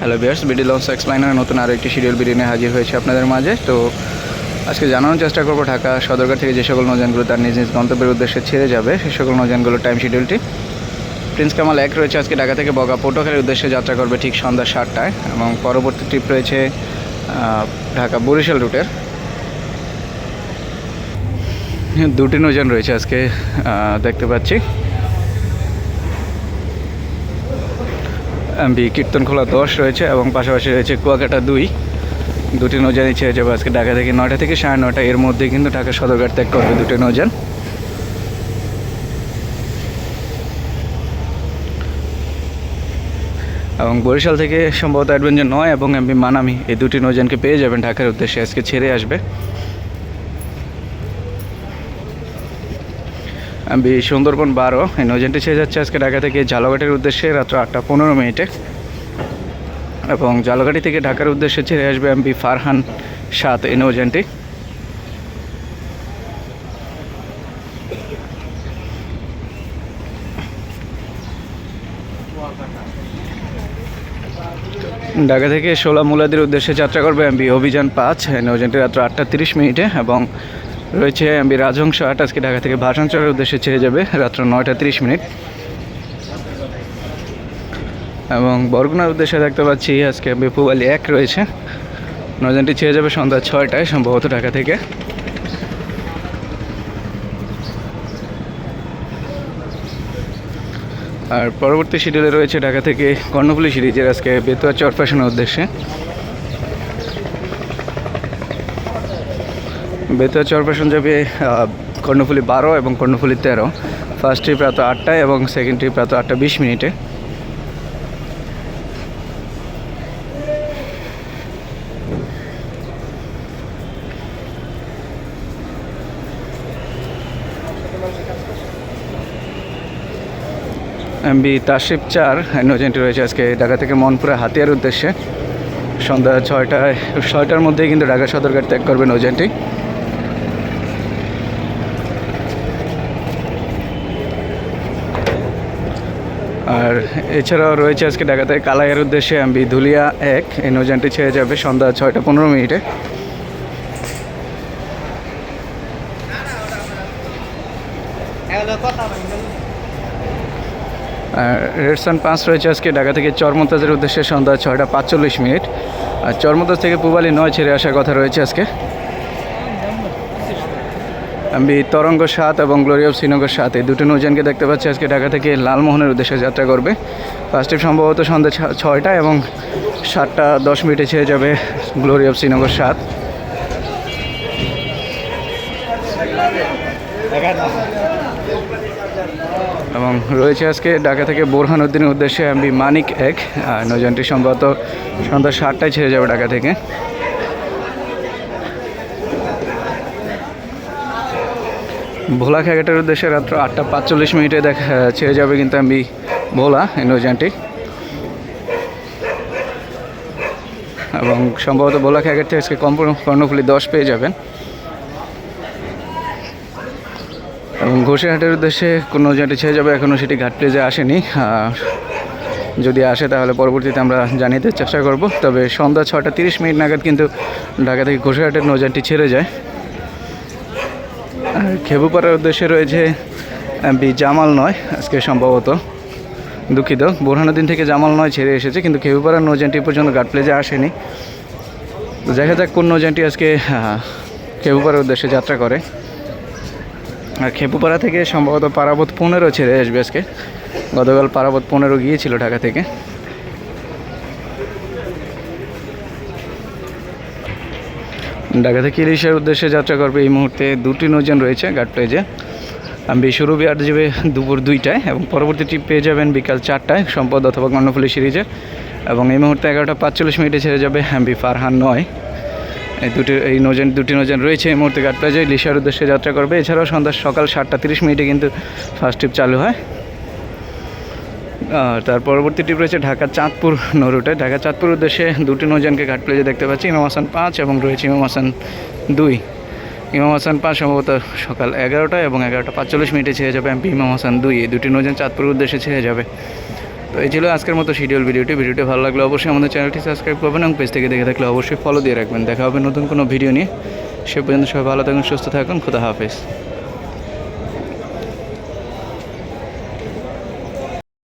Hello bears BD launch explainer নতুন আরও একটি শিডিউল বিডি নিয়ে হাজির হয়েছে আপনাদের মাঝে। তো আজকে জানানোর চেষ্টা করব ঢাকা সদরঘাট থেকে যে সকল নৌযানগুলো তার নিজ নিজ গন্তব্যের উদ্দেশ্যে ছেড়ে যাবে, সে সকল নৌযানগুলোর টাইম শিডিউলটি প্রিন্স কামাল এক রয়েছে আজকে ঢাকা থেকে বগা পটুয়াখালীর উদ্দেশ্যে যাত্রা করবে ঠিক সন্ধ্যা সাতটায় এবং পরবর্তী ট্রিপ রয়েছে ঢাকা বরিশাল রুটের দুটি নৌযান রয়েছে আজকে দেখতে পাচ্ছি। এমবি কীর্তনখোলা দশ রয়েছে এবং পাশাপাশি রয়েছে কুয়াকাটা দুই। দুটি নৌযানই ছেড়ে যাবে আজকে ঢাকা থেকে নয়টা থেকে সাড়ে নয়টা। এর মধ্যে কিন্তু ঢাকা সদরঘাট ত্যাগ করবে দুটি নৌযান। এবং বরিশাল থেকে সম্ভবত অ্যাডভেঞ্চার নয় এবং এমবি মানামি এই দুটি নৌযানকে পেয়ে যাবেন ঢাকার উদ্দেশ্যে। আজকে ছেড়ে আসবে। সুন্দরবন বারো। এই নৌযানটি ছেড়ে যাচ্ছে আজকে ঢাকা থেকে ঝালঘাটের উদ্দেশ্যে রাত্র আটটা পনেরো মিনিটে। এবং জালগাড়ি থেকে ঢাকার উদ্দেশ্যে ছেড়ে আসবে এমবি ফারহান সাত এই নৌযানটি। ঢাকা থেকে সোলা মুলাদের উদ্দেশ্যে যাত্রা করবে এমবি অভিযান পাঁচ। এই নৌযানটি রাত্র আটটা তিরিশ মিনিটে এবং রয়েছে এমবি রাজহংস আট, আজকে ঢাকা থেকে ভাষাঞ্চলের উদ্দেশ্যে ছেড়ে যাবে রাত্র নয়টা তিরিশ মিনিট। এবং বরগুনার উদ্দেশ্যে দেখতে পাচ্ছি আজকে বেপুবালি এক রয়েছে। নৌযানটি ছেড়ে যাবে সন্ধ্যা ছয়টায়, সম্ভবত ঢাকা থেকে। আর পরবর্তী শিডিউলে রয়েছে ঢাকা থেকে কর্ণফুলি সিরিজের আজকে বেতুয়া চরফ্যাশনের উদ্দেশ্যে। বেতুয়া চরফ্যাশন যাবে কর্ণফুলি বারো এবং কর্ণফুলি তেরো। ফার্স্ট ট্রিপ রাত আটটায় এবং সেকেন্ড ট্রিপ রাত আটটা বিশ মিনিটে। এমবি তাশিফ চার নজেন্টি রয়েছে আজকে ঢাকা থেকে মনপুরা হাতিয়ার উদ্দেশ্যে। সন্ধ্যা ছয়টায়, ছয়টার মধ্যেই কিন্তু ঢাকা সদরঘাট ত্যাগ করবে নৌযানটি আর এছাড়াও রয়েছে আজকে ঢাকা থেকে কালাইয়ের উদ্দেশ্যে আমি ধুলিয়া এক। এই নৌযানটি ছেড়ে যাবে সন্ধ্যা ছয়টা পনেরো মিনিটে। আর রেড সান পাঁচ রয়েছে আজকে ঢাকা থেকে চরমতাজের উদ্দেশ্যে সন্ধ্যা ছয়টা পাঁচচল্লিশ মিনিট। আর চরমতাজ থেকে পুবালি নয় ছেড়ে আসার কথা রয়েছে আজকে। আমি তরঙ্গ সাত এবং গ্লোরি অফ শ্রীনগর সাত, এই দুটো নৌযানকে দেখতে পাচ্ছি। আজকে ঢাকা থেকে লালমোহনের উদ্দেশ্যে যাত্রা করবে। ফার্স্ট ট্রিপ সম্ভবত সন্ধ্যা ছয়টা এবং সাতটা দশ মিনিটে ছেড়ে যাবে গ্লোরি অফ শ্রীনগর সাত। এবং রয়েছে আজকে ঢাকা থেকে বোরহানুদ্দিনের উদ্দেশ্যে আমি মানিক এক নৌজানটি সম্ভবত সন্ধ্যা সাতটায় ছেড়ে যাবে ঢাকা থেকে। ভোলা খেঘাটের উদ্দেশ্যে রাত্র আটটা পাঁচচল্লিশ মিনিটে দেখা ছেড়ে যাবে কিন্তু আমি ভোলা নৌযানটি এবং সম্ভবত ভোলা খেঘাট থেকে আজকে কম কর্ণফুলি দশ পেয়ে যাবেন। এবং ঘোষেহাটের উদ্দেশ্যে কোনো নৌযানটি ছেড়ে যাবে এখনও সেটি ঘাট প্লেজে আসেনি। যদি আসে তাহলে পরবর্তীতে আমরা জানিয়ে চেষ্টা করব। তবে সন্ধ্যা ছটা তিরিশ মিনিট নাগাদ কিন্তু ঢাকা থেকে ঘোষেহাটের নৌযানটি ছেড়ে যায়। খেবুপাড়ার উদ্দেশ্যে রয়েছে বি জামাল নয়, আজকে সম্ভবত দুঃখিত। বোরহানুদ্দিন থেকে জামাল নয় ছেড়ে এসেছে, কিন্তু খেবুপাড়ার নৌযানটি এ পর্যন্ত ঘাট প্লেজে আসেনি। তো দেখা যাক কোন নৌযানটি আজকে খেবুপাড়ার উদ্দেশ্যে যাত্রা করে। আর খেপুপাড়া থেকে সম্ভবত পারাবত পনেরো ছেড়ে আসবে আজকে। গতকাল পারাবত পনেরো গিয়েছিল ঢাকা থেকে। ঢাকা থেকে ইলিশের উদ্দেশ্যে যাত্রা করবে এই মুহূর্তে দুটি নৌযান রয়েছে ঘাট প্লেজে আমি শুরু বিয়ার যাবে দুপুর দুইটায় এবং পরবর্তী ট্রিপ পেয়ে যাবেন বিকাল চারটায় সম্পদ অথবা কর্ণফুলি সিরিজে। এবং এই মুহূর্তে এগারোটা পাঁচচল্লিশ মিনিটে ছেড়ে যাবে হ্যাম্বি ফারহান নয়। এই দুটি, এই নৌযান, দুটি নৌযান রয়েছে এই মুহূর্তে ঘাট প্লেজে লিশার উদ্দেশ্যে যাত্রা করবে। এছাড়াও সন্ধ্যা সকাল সাতটা তিরিশ মিনিটে কিন্তু ফার্স্ট ট্রিপ চালু হয়। তার পরবর্তী ট্রিপ রয়েছে ঢাকা চাঁদপুর নরুটে। ঢাকা চাঁদপুর উদ্দেশ্যে দুটি নৌযানকে ঘাট প্লেজে দেখতে পাচ্ছি, ইমাম হাসান পাঁচ এবং রয়েছে ইমাম হাসান দুই। ইমাম হাসান পাঁচ সম্ভবত সকাল এগারোটা এবং এগারোটা পাঁচচল্লিশ মিনিটে ছেড়ে যাবে এমপি ইমাম হাসান দুই। এই দুটি নৌযান চাঁদপুর উদ্দেশ্যে ছেড়ে যাবে। তো এই ছিল আজকের মতো শিডিউল ভিডিওটি। ভিডিওটি ভালো লাগলে অবশ্যই আমাদের চ্যানেলটি সাবস্ক্রাইব করবেন এবং পেজ থেকে দেখে থাকলে অবশ্যই ফলো দিয়ে রাখবেন। দেখা হবে নতুন কোনো ভিডিও নিয়ে। সে পর্যন্ত সবাই ভালো থাকুন, সুস্থ থাকুন, খুদা হাফেজ।